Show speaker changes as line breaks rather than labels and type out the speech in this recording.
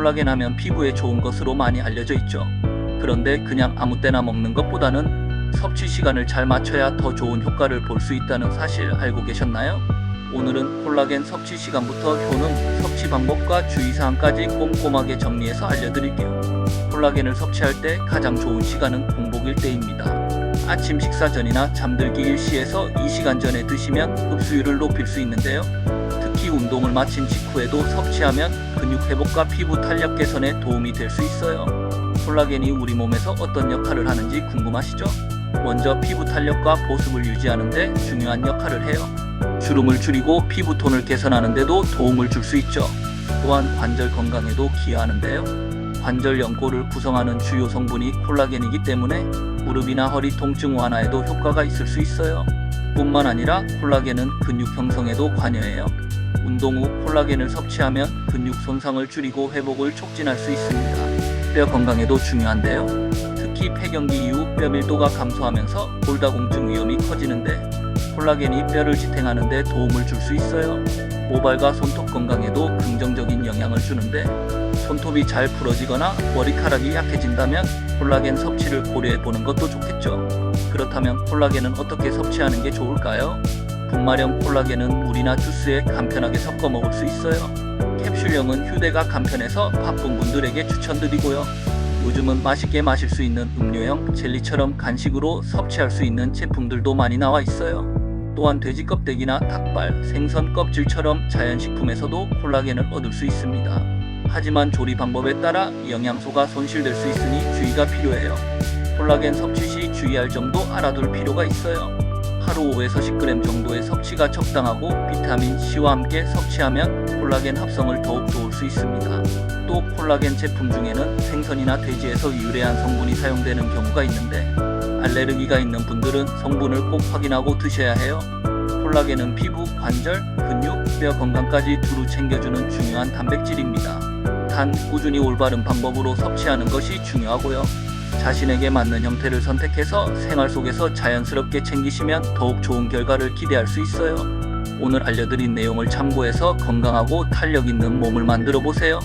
콜라겐 하면 피부에 좋은 것으로 많이 알려져 있죠. 그런데 그냥 아무 때나 먹는 것보다는 섭취 시간을 잘 맞춰야 더 좋은 효과를 볼 수 있다는 사실 알고 계셨나요? 오늘은 콜라겐 섭취 시간부터 효능, 섭취 방법과 주의사항까지 꼼꼼하게 정리해서 알려드릴게요. 콜라겐을 섭취할 때 가장 좋은 시간은 공복일 때입니다. 아침 식사 전이나 잠들기 일시에서 2시간 전에 드시면 흡수율을 높일 수 있는데요. 특히 운동을 마친 직후에도 섭취하면 근육 회복과 피부 탄력 개선에 도움이 될 수 있어요. 콜라겐이 우리 몸에서 어떤 역할을 하는지 궁금하시죠? 먼저 피부 탄력과 보습을 유지하는데 중요한 역할을 해요. 주름을 줄이고 피부 톤을 개선하는 데도 도움을 줄 수 있죠. 또한 관절 건강에도 기여하는데요. 관절 연골을 구성하는 주요 성분이 콜라겐이기 때문에 무릎이나 허리 통증 완화에도 효과가 있을 수 있어요. 뿐만 아니라 콜라겐은 근육 형성에도 관여해요. 운동 후 콜라겐을 섭취하면 근육 손상을 줄이고 회복을 촉진할 수 있습니다. 뼈 건강에도 중요한데요. 특히 폐경기 이후 뼈 밀도가 감소하면서 골다공증 위험이 커지는데 콜라겐이 뼈를 지탱하는 데 도움을 줄 수 있어요. 모발과 손톱 건강에도 긍정적인 영향을 주는데 손톱이 잘 부러지거나 머리카락이 약해진다면 콜라겐 섭취를 고려해 보는 것도 좋겠죠. 그렇다면 콜라겐은 어떻게 섭취하는 게 좋을까요? 분말형 콜라겐은 물이나 주스에 간편하게 섞어 먹을 수 있어요. 캡슐형은 휴대가 간편해서 바쁜 분들에게 추천드리고요. 요즘은 맛있게 마실 수 있는 음료형 젤리처럼 간식으로 섭취할 수 있는 제품들도 많이 나와 있어요. 또한 돼지 껍데기나 닭발, 생선 껍질처럼 자연식품에서도 콜라겐을 얻을 수 있습니다. 하지만 조리 방법에 따라 영양소가 손실될 수 있으니 주의가 필요해요. 콜라겐 섭취 시 주의할 점도 알아둘 필요가 있어요. 하루 5에서 10g 정도의 섭취가 적당하고 비타민 C와 함께 섭취하면 콜라겐 합성을 더욱 도울 수 있습니다. 또 콜라겐 제품 중에는 생선이나 돼지에서 유래한 성분이 사용되는 경우가 있는데 알레르기가 있는 분들은 성분을 꼭 확인하고 드셔야 해요. 콜라겐은 피부, 관절, 근육, 뼈 건강까지 두루 챙겨주는 중요한 단백질입니다. 단 꾸준히 올바른 방법으로 섭취하는 것이 중요하고요. 자신에게 맞는 형태를 선택해서 생활 속에서 자연스럽게 챙기시면 더욱 좋은 결과를 기대할 수 있어요. 오늘 알려드린 내용을 참고해서 건강하고 탄력 있는 몸을 만들어 보세요.